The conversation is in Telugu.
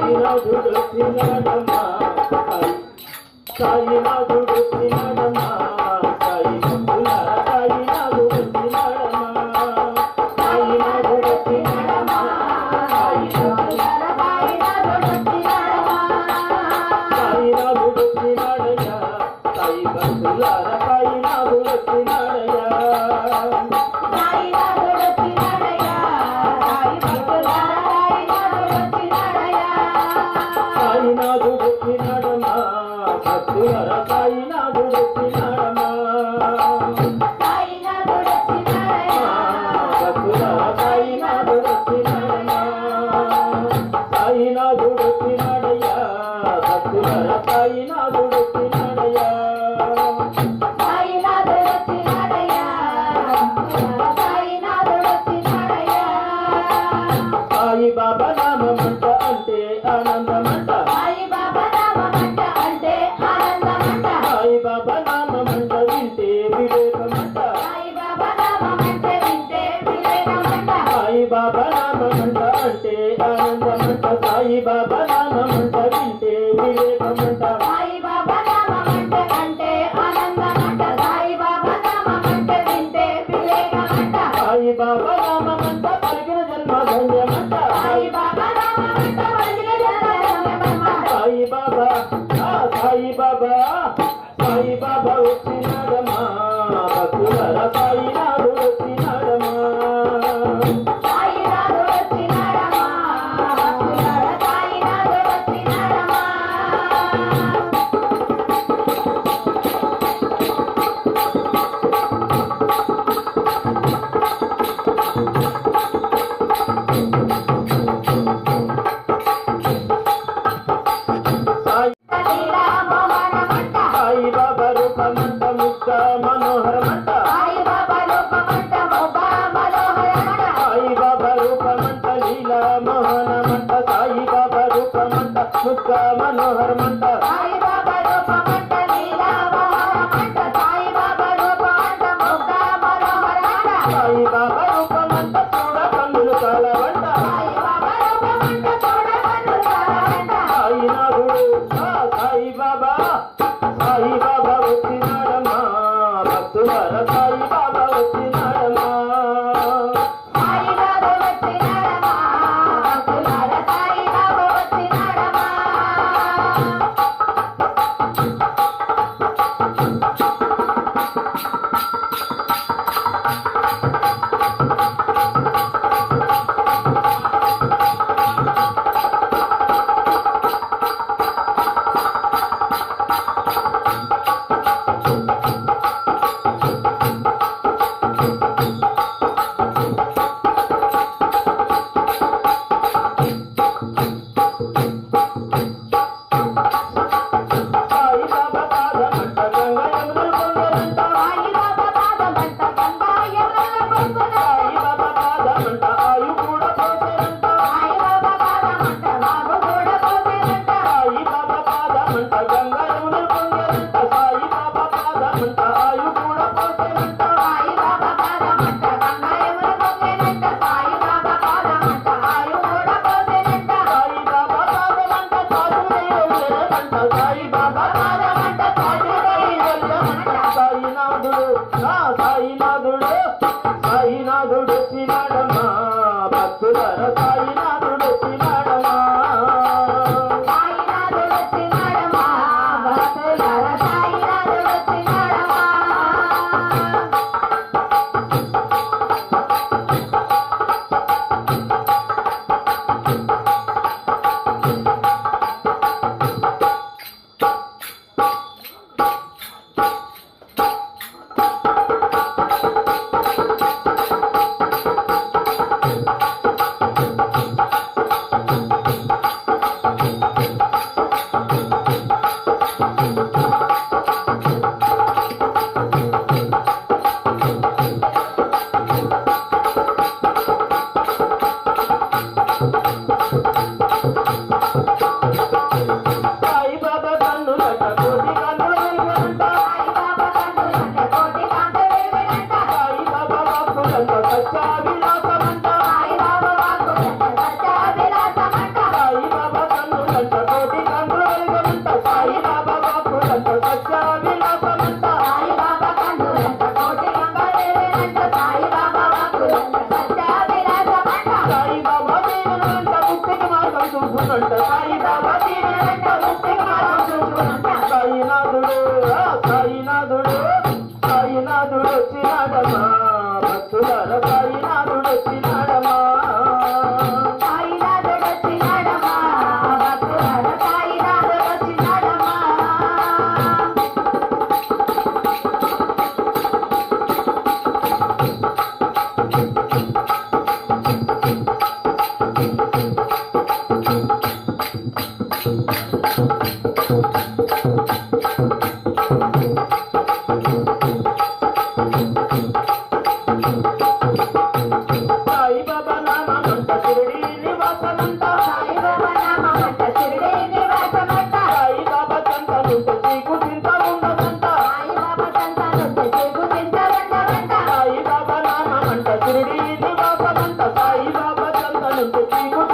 సాయినాథుడు తినడమా సాయినాథుడు తినడమా मोहन मंड साई बाबा रूप मंत मुक्का मनोहर मंड தகன na ఉంటుంది